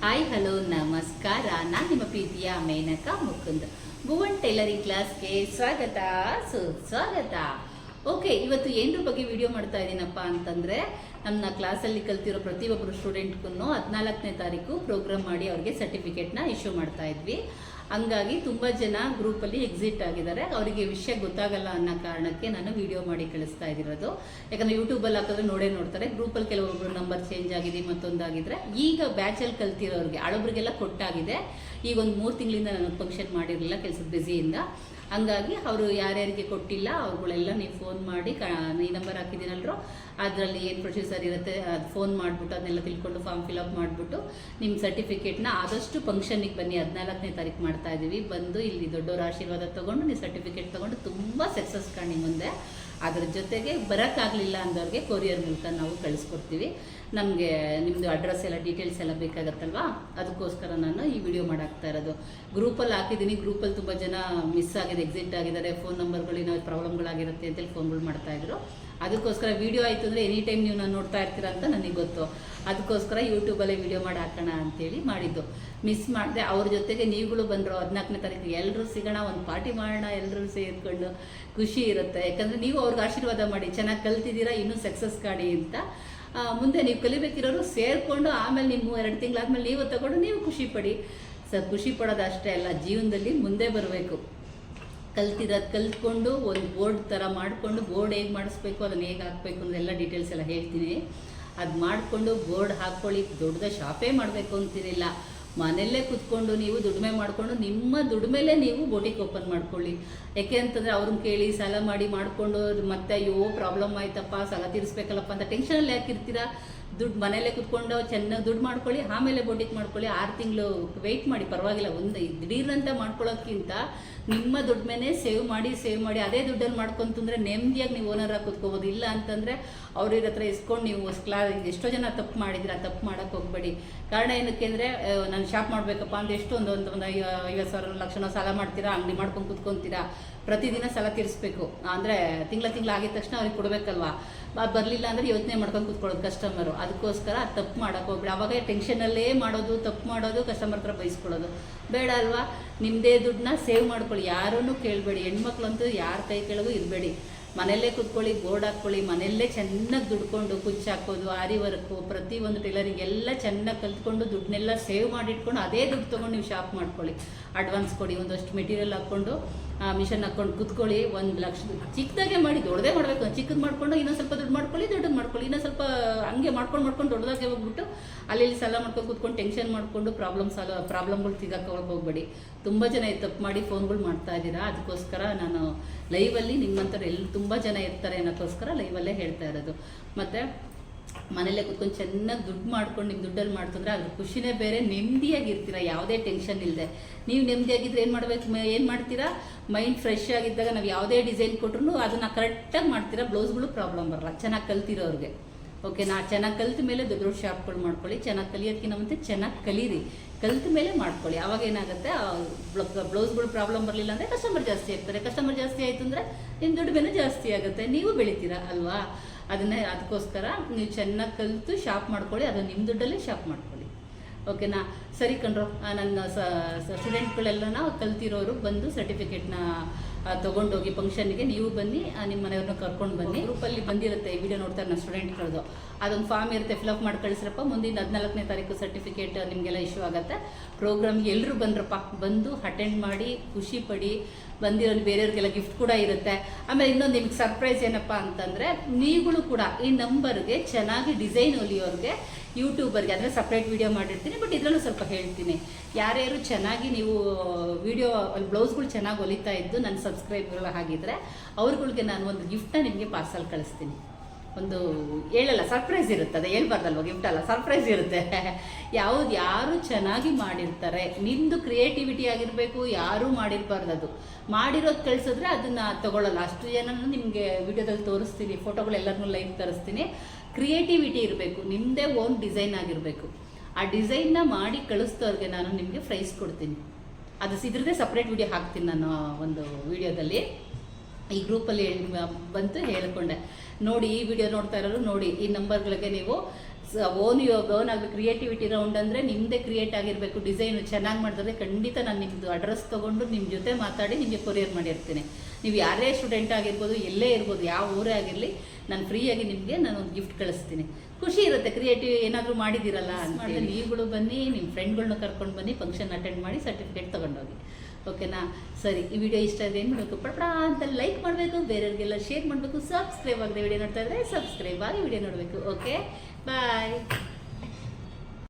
Hi hello ನಮಸ್ಕಾರ ನಾನು ನಿಮ್ಮ ಪ್ರೀತಿಯ ಮೇನಕಾ ಮುಕುಂದ್. ಭುವನ್ ಟೈಲರಿಂಗ್ ಕ್ಲಾಸ್ಗೆ ಸ್ವಾಗತ. ಸುಸ್ವಾಗತ ಓಕೆ ಇವತ್ತು ಏನರ ಬಗ್ಗೆ ವಿಡಿಯೋ ಮಾಡ್ತಾ ಇದ್ದೀನಪ್ಪ ಅಂತಂದರೆ ನಮ್ಮ ಕ್ಲಾಸಲ್ಲಿ ಕಲ್ತಿರೋ ಪ್ರತಿಯೊಬ್ಬರು ಸ್ಟೂಡೆಂಟ್ಗೂ ಹದಿನಾಲ್ಕನೇ ತಾರೀಕು ಪ್ರೋಗ್ರಾಮ್ ಮಾಡಿ ಅವ್ರಿಗೆ ಸರ್ಟಿಫಿಕೇಟ್ನ ಇಶ್ಯೂ ಮಾಡ್ತಾ ಇದ್ವಿ. ಹಂಗಾಗಿ ತುಂಬ ಜನ ಗ್ರೂಪಲ್ಲಿ ಎಕ್ಸಿಟ್ ಆಗಿದ್ದಾರೆ. ಅವರಿಗೆ ವಿಷಯ ಗೊತ್ತಾಗಲ್ಲ ಅನ್ನೋ ಕಾರಣಕ್ಕೆ ನಾನು ವಿಡಿಯೋ ಮಾಡಿ ಕಳಿಸ್ತಾ ಇದ್ದಿರೋದು ಯಾಕಂದರೆ ಯೂಟ್ಯೂಬಲ್ಲಿ ಹಾಕಿದ್ರೆ ನೋಡೇ ನೋಡ್ತಾರೆ. ಗ್ರೂಪಲ್ಲಿ ಕೆಲವೊಬ್ಬರು ನಂಬರ್ ಚೇಂಜ್ ಆಗಿದೆ ಮತ್ತೊಂದಾಗಿದ್ರೆ. ಈಗ ಬ್ಯಾಚಲ್ಲಿ ಕಲ್ತಿರೋರಿಗೆ, ಹಳಬ್ರಿಗೆಲ್ಲ ಕೊಟ್ಟಾಗಿದೆ. ಈಗ ಒಂದು ಮೂರು ತಿಂಗಳಿಂದ ನಾನು ಫಂಕ್ಷನ್ ಮಾಡಿರಲಿಲ್ಲ, ಕೆಲಸದ ಬ್ಯುಸಿಯಿಂದ ಹಂಗಾಗಿ ಅವರು ಯಾರ್ಯಾರಿಗೆ ಕೊಟ್ಟಿಲ್ಲ, ಅವ್ರುಗಳೆಲ್ಲ ನೀವು ಫೋನ್ ಮಾಡಿ ಈ ನಂಬರ್ ಹಾಕಿದ್ದೀನಲ್ರೋ ಅದರಲ್ಲಿ ಏನು ಪ್ರೊಸೀಜರ್ ಇರುತ್ತೆ, ಅದು ಫೋನ್ ಮಾಡಿಬಿಟ್ಟು ಅದನ್ನೆಲ್ಲ ತಿಳ್ಕೊಂಡು ಫಾರ್ಮ್ ಫಿಲಪ್ ಮಾಡಿಬಿಟ್ಟು ನಿಮ್ಮ ಸರ್ಟಿಫಿಕೇಟ್ನ ಆದಷ್ಟು ಫಂಕ್ಷನಿಗೆ ಬನ್ನಿ, ಹದಿನಾಲ್ಕನೇ ತಾರೀಕು ಮಾಡ್ತಾ ಇದ್ದೀವಿ ಬಂದು ಇಲ್ಲಿ ದೊಡ್ಡವರ ಆಶೀರ್ವಾದ ತೊಗೊಂಡು ನೀವು ಸರ್ಟಿಫಿಕೇಟ್ ತೊಗೊಂಡು ತುಂಬ ಸಕ್ಸಸ್ ಕಾಣಿ ಮುಂದೆ. ಅದರ ಜೊತೆಗೆ ಬರೋಕ್ಕಾಗಲಿಲ್ಲ ಅಂದವ್ರಿಗೆ ಕೊರಿಯರ್ ಮೂಲಕ ನಾವು ಕಳಿಸ್ಕೊಡ್ತೀವಿ. ನಮಗೆ ನಿಮ್ಮದು ಅಡ್ರೆಸ್ ಎಲ್ಲ ಡೀಟೇಲ್ಸ್ ಎಲ್ಲ ಬೇಕಾಗತ್ತಲ್ವಾ? ಅದಕ್ಕೋಸ್ಕರ ನಾನು ಈ ವಿಡಿಯೋ ಮಾಡಾಕ್ತಾ ಇರೋದು. ಗ್ರೂಪಲ್ಲಿ ಹಾಕಿದ್ದೀನಿ. ಗ್ರೂಪಲ್ಲಿ ತುಂಬ ಜನ ಮಿಸ್ ಆಗಿದೆ ಎಕ್ಸಿಟ್ ಆಗಿದ್ದಾರೆ. ಫೋನ್ ನಂಬರ್ಗಳಿನ ಪ್ರಾಬ್ಲಮ್ಗಳಾಗಿರುತ್ತೆ ಅಂತೇಳಿ ಫೋನ್ಗಳು ಮಾಡ್ತಾಯಿದ್ರು ಅದಕ್ಕೋಸ್ಕರ ವಿಡಿಯೋ ಆಯಿತು ಅಂದರೆ ಎನಿ ಟೈಮ್ ನೀವು ನಾನು ನೋಡ್ತಾ ಇರ್ತೀರ ಅಂತ ನನಗೆ ಗೊತ್ತು. ಅದಕ್ಕೋಸ್ಕರ ಯೂಟ್ಯೂಬಲ್ಲೇ ವಿಡಿಯೋ ಮಾಡಿ ಹಾಕೋಣ ಅಂತೇಳಿ ಮಾಡಿದ್ದು. ಮಿಸ್ ಮಾಡಿದೆ, ಅವ್ರ ಜೊತೆಗೆ ನೀವುಗಳು ಬಂದರು ಹದಿನಾಲ್ಕನೇ ತಾರೀಕು ಎಲ್ಲರೂ ಸಿಗೋಣ, ಒಂದು ಪಾರ್ಟಿ ಮಾಡೋಣ ಎಲ್ಲರೂ ಸೇರಿಕೊಂಡು ಖುಷಿ ಇರುತ್ತೆ. ಯಾಕಂದರೆ ನೀವು ಅವ್ರಿಗೆ ಆಶೀರ್ವಾದ ಮಾಡಿ, ಚೆನ್ನಾಗಿ ಕಲ್ತಿದ್ದೀರಾ, ಇನ್ನೂ ಸಕ್ಸಸ್ ಕಾಡಿ ಅಂತ. ಮುಂದೆ ನೀವು ಕಲಿಬೇಕಿರೋರು ಸೇರಿಕೊಂಡು ಆಮೇಲೆ ನಿಮ್ಮ ಎರಡು ತಿಂಗಳಾದ್ಮೇಲೆ ನೀವು ತಗೊಂಡು ನೀವು ಖುಷಿ ಪಡಿ. ಸ ಖುಷಿ ಪಡೋದು ಅಷ್ಟೇ ಅಲ್ಲ, ಜೀವನದಲ್ಲಿ ಮುಂದೆ ಬರಬೇಕು. ಕಲ್ತಿರೋದು ಕಲ್ತ್ಕೊಂಡು ಒಂದು ಬೋರ್ಡ್ ಥರ ಮಾಡಿಕೊಂಡು ಬೋರ್ಡ್ ಹೇಗೆ ಮಾಡಿಸ್ಬೇಕು, ಅದನ್ನು ಹೇಗೆ ಹಾಕಬೇಕು ಅನ್ನೋದೆಲ್ಲ ಡೀಟೇಲ್ಸ್ ಎಲ್ಲ ಹೇಳ್ತೀನಿ. ಅದು ಮಾಡಿಕೊಂಡು ಬೋರ್ಡ್ ಹಾಕ್ಕೊಳ್ಳಿ ದೊಡ್ಡದ ಶಾಪೇ ಮಾಡಬೇಕು ಅಂತಿರಲಿಲ್ಲ. ಮನೆಯಲ್ಲೇ ಕುತ್ಕೊಂಡು ನೀವು ದುಡಿಮೆ ಮಾಡಿಕೊಂಡು ನಿಮ್ಮ ದುಡಿಮೆಲೇ ನೀವು ಬೋಟಿಗೆ ಓಪನ್ ಮಾಡ್ಕೊಳ್ಳಿ. ಯಾಕೆ ಅಂತಂದರೆ ಅವ್ರನ್ನ ಕೇಳಿ ಸಾಲ ಮಾಡಿ ಮಾಡಿಕೊಂಡು ಮತ್ತೆ, ಅಯ್ಯೋ ಪ್ರಾಬ್ಲಮ್ ಆಯ್ತಪ್ಪ, ಸಾಲ ತೀರಿಸ್ಬೇಕಲ್ಲಪ್ಪ ಅಂತ ಟೆನ್ಷನಲ್ಲಿ ಯಾಕಿರ್ತೀರಾ ದುಡ್ಡು ಮನೇಲೆ ಕುತ್ಕೊಂಡು ಚೆನ್ನಾಗಿ ದುಡ್ಡು ಮಾಡ್ಕೊಳ್ಳಿ, ಆಮೇಲೆ ಬೋಟಿಕ್ ಮಾಡ್ಕೊಳ್ಳಿ, ಆರು ತಿಂಗಳು ವೆಯ್ಟ್ ಮಾಡಿ, ಪರವಾಗಿಲ್ಲ. ಒಂದು ದಿಢೀರ್ನಂತ ಮಾಡ್ಕೊಳ್ಳೋಕ್ಕಿಂತ ನಿಮ್ಮ ದುಡ್ಮೇನೆ ಸೇವ್ ಮಾಡಿ ಸೇವ್ ಮಾಡಿ, ಅದೇ ದುಡ್ಡಲ್ಲಿ ಮಾಡ್ಕೊಂತಂದ್ರೆ ನೆಮ್ಮದಿಯಾಗಿ ನೀವು ಓನರ್ ಆಗಿ ಕುತ್ಕೋಬೋದು. ಇಲ್ಲ ಅಂತಂದರೆ ಅವ್ರ ಹತ್ರ ಇಸ್ಕೊಂಡು ನೀವು ಕ್ಲಾ ಎಷ್ಟೋ ಜನ ತಪ್ಪು ಮಾಡಿದ್ರೆ, ಆ ತಪ್ಪು ಮಾಡೋಕ್ಕೆ ಹೋಗಬೇಡಿ. ಕಾರಣ ಏನಕ್ಕೆ ಅಂದರೆ ನಾನು ಶಾಪ್ ಮಾಡಬೇಕಪ್ಪ ಅಂತ ಎಷ್ಟೊಂದು, ಒಂದು ಒಂದು ಐವತ್ತು ಸಾವಿರ ಲಕ್ಷಣ ಸಾಲ ಮಾಡ್ತೀರಾ, ಅಂಗಡಿ ಮಾಡ್ಕೊಂಡು ಕುತ್ಕೊಂತೀರಾ. ಪ್ರತಿದಿನ ಸಲ ತೀರಿಸ್ಬೇಕು. ಅಂದರೆ ತಿಂಗಳ ತಿಂಗಳ ಆಗಿದ ತಕ್ಷಣ ಅವ್ರಿಗೆ ಕೊಡಬೇಕಲ್ವಾ? ಅದು ಬರಲಿಲ್ಲ ಅಂದರೆ ಯೋಚನೆ ಮಾಡ್ಕೊಂಡು ಕೂತ್ಕೊಳ್ಳೋದು ಕಸ್ಟಮರು ಅದಕ್ಕೋಸ್ಕರ ಅದು ತಪ್ಪು ಮಾಡೋಕೆ ಹೋಗ್ಬಿಡಿ. ಅವಾಗ ಟೆನ್ಷನಲ್ಲೇ ಮಾಡೋದು, ತಪ್ಪು ಮಾಡೋದು ಕಸ್ಟಮರ್ ಹತ್ರ ಬೈಸ್ಕೊಳ್ಳೋದು. ಬೇಡ ಅಲ್ವಾ? ನಿಮ್ಮದೇ ದುಡ್ಡನ್ನ ಸೇವ್ ಮಾಡ್ಕೊಳ್ಳಿ. ಯಾರನ್ನೂ ಕೇಳಬೇಡಿ. ಹೆಣ್ಮಕ್ಳಂತೂ ಯಾರ ಕೈ ಕೆಳಗೂ ಇರಬೇಡಿ. ಮನೆಯಲ್ಲೇ ಕುತ್ಕೊಳ್ಳಿ, ಬೋರ್ಡ್ ಹಾಕ್ಕೊಳ್ಳಿ, ಮನೆಯಲ್ಲೇ ಚೆನ್ನಾಗಿ ದುಡ್ಕೊಂಡು ಕುಚ್ಚು ಹಾಕೋದು, ಆರಿ ವರ್ಕು ಪ್ರತಿಯೊಂದು ಟೈಲರಿಂಗ್ ಎಲ್ಲ ಚೆನ್ನಾಗಿ ಕಲ್ತ್ಕೊಂಡು ದುಡ್ಡನ್ನೆಲ್ಲ ಸೇವ್ ಮಾಡಿಟ್ಕೊಂಡು ಅದೇ ದುಡ್ಡು ತೊಗೊಂಡು ನೀವು ಶಾಪ್ ಮಾಡ್ಕೊಳ್ಳಿ. ಅಡ್ವಾನ್ಸ್ ಕೊಡಿ, ಒಂದಷ್ಟು ಮೆಟೀರಿಯಲ್ ಹಾಕ್ಕೊಂಡು ಮಿಷನ್ ಹಾಕ್ಕೊಂಡು ಕುತ್ಕೊಳ್ಳಿ, ಒಂದು ಲಕ್ಷ ಚಿಕ್ಕದಾಗೆ ಮಾಡಿ, ದೊಡ್ಡದೇ ಮಾಡಬೇಕು. ಚಿಕ್ಕದು ಮಾಡ್ಕೊಂಡು ಇನ್ನೊಂದು ಸ್ವಲ್ಪ ದುಡ್ಡು ಮಾಡ್ಕೊಳ್ಳಿ, ದೊಡ್ಡದು ಮಾಡ್ಕೊಳ್ಳಿ. ಇನ್ನೊಂದು ಸ್ವಲ್ಪ ಹಂಗೆ ಮಾಡ್ಕೊಂಡು ಮಾಡ್ಕೊಂಡು ದೊಡ್ಡದಾಗೆ ಹೋಗ್ಬಿಟ್ಟು ಅಲ್ಲಿ ಸಾಲ ಮಾಡ್ಕೊಂಡು ಕುತ್ಕೊಂಡು ಟೆನ್ಷನ್ ಮಾಡಿಕೊಂಡು ಪ್ರಾಬ್ಲಮ್ ಸಾಲ ಪ್ರಾಬ್ಲಮ್ಗಳು ಸಿಗಾಕೊಳ್ಳೋಕೆ ಹೋಗ್ಬೇಡಿ. ತುಂಬ ಜನ ತಪ್ಪು ಮಾಡಿ ಫೋನ್ಗಳು ಮಾಡ್ತಾ ಇದ್ದೀರಾ? ಅದಕ್ಕೋಸ್ಕರ ನಾನು ಲೈವಲ್ಲಿ ನಿಮ್ಮಂಥವ್ರು ಎಲ್ಲಿ ತುಂಬ ಜನ ಇರ್ತಾರೆ ಅನ್ನೋಕ್ಕೋಸ್ಕರ ಲೈವಲ್ಲೇ ಹೇಳ್ತಾ ಇರೋದು. ಮತ್ತು ಮನೇಲೆ ಕುತ್ಕೊಂಡು ಚೆನ್ನಾಗಿ ದುಡ್ಡು ಮಾಡ್ಕೊಂಡು ನಿಮ್ಮ ದುಡ್ಡಲ್ಲಿ ಮಾಡ್ತಂದ್ರೆ ಅದ್ರ ಖುಷಿನೇ ಬೇರೆ ನೆಮ್ಮದಿಯಾಗಿರ್ತೀರ ಯಾವುದೇ ಟೆನ್ಷನ್ ಇಲ್ಲದೆ ನೀವು ನೆಮ್ಮದಿಯಾಗಿದ್ರೆ ಏನು ಮಾಡಬೇಕು ಏನು ಮಾಡ್ತೀರಾ? ಮೈಂಡ್ ಫ್ರೆಶ್ ಆಗಿದ್ದಾಗ ನಾವು ಯಾವುದೇ ಡಿಸೈನ್ ಕೊಟ್ರು ಅದನ್ನು ಕರೆಕ್ಟಾಗಿ ಮಾಡ್ತೀರಾ? ಬ್ಲೌಸ್ಗಳು ಪ್ರಾಬ್ಲಮ್ ಬರಲ್ಲ, ಚೆನ್ನಾಗಿ ಕಲ್ತಿರೋರಿಗೆ. ಓಕೆ, ನಾ ಚೆನ್ನಾಗಿ ಕಲ್ತ ಮೇಲೆ ದೊಡ್ಡ ದೊಡ್ಡ ಶಾಪ್ಗಳು ಮಾಡ್ಕೊಳ್ಳಿ, ಚೆನ್ನಾಗಿ ಕಲಿಯೋದಕ್ಕಿಂತ ಮುಂಚೆ ಚೆನ್ನಾಗಿ ಕಲೀರಿ. ಕಲ್ತ ಮೇಲೆ ಮಾಡ್ಕೊಳ್ಳಿ. ಅವಾಗ ಏನಾಗುತ್ತೆ ಬ್ಲೌಸ್ಗಳು ಪ್ರಾಬ್ಲಮ್ ಬರಲಿಲ್ಲ ಅಂದರೆ ಕಸ್ಟಮರ್ ಜಾಸ್ತಿ ಆಗ್ತಾರೆ. ಕಸ್ಟಮರ್ ಜಾಸ್ತಿ ಆಯಿತು ಅಂದರೆ ನಿಮ್ಮ ದುಡ್ಡು ಜಾಸ್ತಿ ಆಗುತ್ತೆ. ನೀವು ಬೆಳಿತೀರಾ ಅಲ್ವಾ? ಅದನ್ನೇ, ಅದಕ್ಕೋಸ್ಕರ ನೀವು ಚೆನ್ನಾಗಿ ಕಲಿತು ಶಾಪ್ ಮಾಡ್ಕೊಳ್ಳಿ, ಅದು ನಿಮ್ಮ ದುಡ್ಡಲ್ಲೇ ಶಾಪ್ ಮಾಡ್ಕೊಳ್ಳಿ. ಓಕೆನಾ ಸರಿ ಕಣ್ರು. ನನ್ನ ನನ್ನ ಸ್ಟೂಡೆಂಟ್ಗಳೆಲ್ಲನ ಕಲ್ತಿರೋರು ಬಂದು ಸರ್ಟಿಫಿಕೇಟ್ನ ತೊಗೊಂಡೋಗಿ ಫಂಕ್ಷನ್ಗೆ ನೀವು ಬನ್ನಿ ನಿಮ್ಮ ಮನೆಯವ್ರನ್ನ ಕರ್ಕೊಂಡು ಬನ್ನಿ. ಗ್ರೂಪಲ್ಲಿ ಬಂದಿರುತ್ತೆ ಈ ವಿಡಿಯೋ ನೋಡ್ತಾರೆ ನನ್ನ ಸ್ಟೂಡೆಂಟ್ಗಳದ್ದು ಅದೊಂದು ಫಾರ್ಮ್ ಇರುತ್ತೆ ಫಿಲಪ್ ಮಾಡಿ ಕಳಿಸ್ರಪ್ಪ. ಮುಂದಿನ ಹದಿನಾಲ್ಕನೇ ತಾರೀಕು ಸರ್ಟಿಫಿಕೇಟ್ ನಿಮಗೆಲ್ಲ ಇಶ್ಯೂ ಆಗುತ್ತೆ. ಪ್ರೋಗ್ರಾಮ್ಗೆ ಎಲ್ಲರೂ ಬಂದ್ರಪ್ಪ. ಬಂದು ಅಟೆಂಡ್ ಮಾಡಿ ಖುಷಿ ಪಡಿ ಬಂದಿರೋ ಬೇರೆಯವ್ರಿಗೆಲ್ಲ ಗಿಫ್ಟ್ ಕೂಡ ಇರುತ್ತೆ. ಆಮೇಲೆ ಇನ್ನೊಂದು ನಿಮ್ಗೆ ಸರ್ಪ್ರೈಸ್ ಏನಪ್ಪ ಅಂತಂದರೆ ನೀವುಗಳು ಕೂಡ ಈ ನಂಬರ್ಗೆ ಚೆನ್ನಾಗಿ ಡಿಸೈನ್ ಹೊಲಿಯೋರಿಗೆ ಯೂಟ್ಯೂಬರ್ಗೆ ಅಂದರೆ ಸಪ್ರೇಟ್ ವೀಡಿಯೋ ಮಾಡಿರ್ತೀನಿ ಬಟ್ ಇದರಲ್ಲೂ ಸ್ವಲ್ಪ ಹೇಳ್ತೀನಿ. ಯಾರ್ಯಾರು ಚೆನ್ನಾಗಿ ನೀವು ವೀಡಿಯೋ ಬ್ಲೌಸ್ಗಳು ಚೆನ್ನಾಗಿ ಹೊಲಿತಾ ಇದ್ದು ನನ್ನ ಸಬ್ಸ್ಕ್ರೈಬ್ಗಳು ಆಗಿದ್ರೆ ಅವ್ರಗಳಿಗೆ ನಾನು ಒಂದು ಗಿಫ್ಟನ್ನ ನಿಮಗೆ ಪಾರ್ಸಲ್ ಕಳಿಸ್ತೀನಿ. ಒಂದು ಹೇಳಲ್ಲ ಸರ್ಪ್ರೈಸ್ ಇರುತ್ತೆ, ಅದೇ ಹೇಳ್ಬಾರ್ದಲ್ವ ಗಿಫ್ಟ್ ಅಲ್ಲ ಸರ್ಪ್ರೈಸ್ ಇರುತ್ತೆ. ಯಾವ್ದು ಯಾರು ಚೆನ್ನಾಗಿ ಮಾಡಿರ್ತಾರೆ ನಿಮ್ಮದು ಕ್ರಿಯೇಟಿವಿಟಿ ಆಗಿರಬೇಕು, ಯಾರೂ ಮಾಡಿರಬಾರ್ದು ಅದು. ಮಾಡಿರೋದು ಕಳಿಸಿದ್ರೆ ಅದನ್ನು ತಗೊಳ್ಳಲ್ಲ. ಅಷ್ಟು ಜನ ನಿಮಗೆ ವಿಡಿಯೋದಲ್ಲಿ ತೋರಿಸ್ತೀನಿ ಫೋಟೋಗಳೆಲ್ಲರನ್ನೂ ಲೈವ್ ತರಿಸ್ತೀನಿ. ಕ್ರಿಯೇಟಿವಿಟಿ ಇರಬೇಕು ನಿಮ್ಮದೇ ಓನ್ ಡಿಸೈನ್ ಆಗಿರಬೇಕು. ಆ ಡಿಸೈನ್ನ ಮಾಡಿ ಕಳಿಸ್ತವ್ರಿಗೆ ನಾನು ನಿಮಗೆ ಪ್ರೈಸ್ ಕೊಡ್ತೀನಿ. ಅದು ಇದ್ರದ್ದೇ ಸಪ್ರೇಟ್ ವಿಡಿಯೋ ಹಾಕ್ತೀನಿ ನಾನು ಒಂದು ವಿಡಿಯೋದಲ್ಲಿ ಈ ಗ್ರೂಪಲ್ಲಿ ಬಂತು ಹೇಳಿಕೊಂಡೆ. ನೋಡಿ, ಈ ವಿಡಿಯೋ ನೋಡ್ತಾ ಇರೋರು ನೋಡಿ, ಈ ನಂಬರ್ಗಳಿಗೆ ನೀವು ಓನ್ ಗೌನ್ ಆಗಬೇಕು ಕ್ರಿಯೇಟಿವಿಟಿ ರೌಂಡ್ ಅಂದರೆ ನಿಮ್ಮದೇ ಕ್ರಿಯೇಟ್ ಆಗಿರಬೇಕು ಡಿಸೈನು ಚೆನ್ನಾಗಿ ಮಾಡಿದ್ರೆ ಖಂಡಿತ ನಾನು ನಿಮ್ಮದು ಅಡ್ರೆಸ್ ತೊಗೊಂಡು ನಿಮ್ಮ ಜೊತೆ ಮಾತಾಡಿ ನಿಮಗೆ ಕೊರಿಯರ್ ಮಾಡಿರ್ತೀನಿ. ನೀವು ಯಾರೇ ಸ್ಟೂಡೆಂಟ್ ಆಗಿರ್ಬೋದು, ಎಲ್ಲೇ ಇರ್ಬೋದು, ಯಾವ ಊರೇ ಆಗಿರಲಿ ನಾನು ಫ್ರೀಯಾಗಿ ನಿಮಗೆ ನಾನು ಒಂದು ಗಿಫ್ಟ್ ಕಳಿಸ್ತೀನಿ. ಖುಷಿ ಇರುತ್ತೆ ಕ್ರಿಯೇಟಿವ್ ಏನಾದರೂ ಮಾಡಿದ್ದೀರಲ್ಲ ಅಂತ ಮಾಡಿದ್ರೆ ನೀವುಗಳು ಬನ್ನಿ ನಿಮ್ಮ ಫ್ರೆಂಡ್ಗಳನ್ನ ಕರ್ಕೊಂಡು ಬನ್ನಿ ಫಂಕ್ಷನ್ ಅಟೆಂಡ್ ಮಾಡಿ ಸರ್ಟಿಫಿಕೇಟ್ ತೊಗೊಂಡೋಗಿ. ಓಕೆನಾ ಸರಿ ಈ ವಿಡಿಯೋ ಇಷ್ಟ ಆದರೆ ಏನು ಮಾಡಬೇಕು? ಪಡ ಅಂತ ಲೈಕ್ ಮಾಡಬೇಕು ಬೇರೆಯವ್ರಿಗೆಲ್ಲ ಶೇರ್ ಮಾಡಬೇಕು. ಸಬ್ಸ್ಕ್ರೈಬ್ ಆಗದೆ ವಿಡಿಯೋ ನೋಡ್ತಾ ಇದ್ರೆ ಸಬ್ಸ್ಕ್ರೈಬ್ ಆಗಿ ವಿಡಿಯೋ ನೋಡಬೇಕು. Okay bye